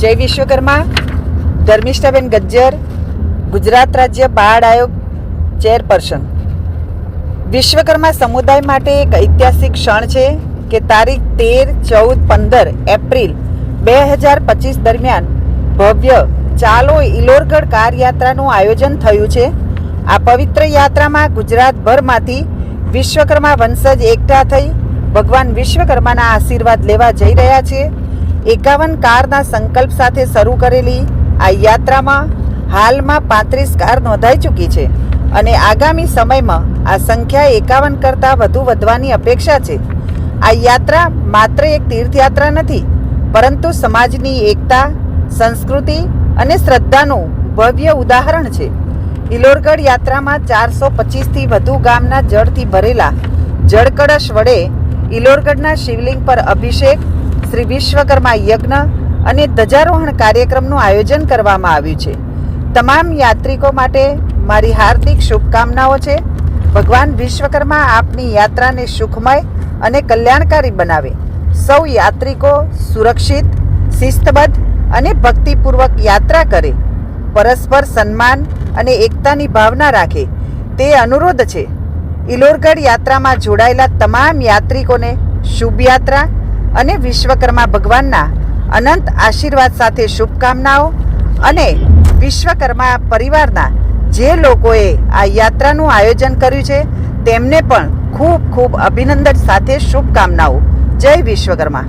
જય વિશ્વકર્મા. ધર્મિષ્ઠાબેન ગજ્જર, ગુજરાત રાજ્ય બાળ આયોગ ચેરપર્સન. વિશ્વકર્મા સમુદાય માટે એક ઐતિહાસિક ક્ષણ છે કે તારીખ તેર, ચૌદ, પંદર એપ્રિલ બે હજાર પચીસ દરમિયાન ભવ્ય ચાલો ઇલોરગઢ કાર યાત્રાનું આયોજન થયું છે. આ પવિત્ર યાત્રામાં ગુજરાતભરમાંથી વિશ્વકર્મા વંશજ એકઠા થઈ ભગવાન વિશ્વકર્માના આશીર્વાદ લેવા જઈ રહ્યા છે. એકાવન કારના સંકલ્પ સાથે શરૂ કરેલી આ યાત્રામાં હાલમાં પાંત્રીસ કાર નોંધાઈ ચૂકી છે અને આગામી સમયમાં આ સંખ્યા એકાવન કરતાં વધુ વધવાની અપેક્ષા છે. આ યાત્રા માત્ર એક તીર્થયાત્રા નથી, પરંતુ સમાજની એકતા, સંસ્કૃતિ અને શ્રદ્ધાનું ભવ્ય ઉદાહરણ છે. ઇલોરગઢ યાત્રામાં ચારસો પચીસથી વધુ ગામના જળથી ભરેલા જળકળશ વડે ઇલોરગઢના શિવલિંગ પર અભિષેક શ્રી વિશ્વકર્મા યજ્ઞ અને ધ્વજારોહણ કાર્યક્રમનું આયોજન કરવામાં આવ્યું છે. તમામ યાત્રિકો માટે મારી હાર્દિક શુભકામનાઓ છે. ભગવાન વિશ્વકર્મા આપની યાત્રાને સુખમય અને કલ્યાણકારી બનાવે. સૌ યાત્રિકો સુરક્ષિત, શિસ્તબદ્ધ અને ભક્તિપૂર્વક યાત્રા કરે. પરસ્પર સન્માન અને એકતાની ભાવના રાખે. તે અનુરોધ છે. ઇલોરગઢ યાત્રામાં જોડાયેલા તમામ યાત્રિકોને શુભ યાત્રા અને વિશ્વકર્મા ભગવાનના અનંત આશીર્વાદ સાથે શુભકામનાઓ અને વિશ્વકર્મા પરિવારના જે લોકોએ આ યાત્રાનું આયોજન કર્યું છે, તેમને પણ ખૂબ ખૂબ અભિનંદન સાથે શુભકામનાઓ. જય વિશ્વકર્મા.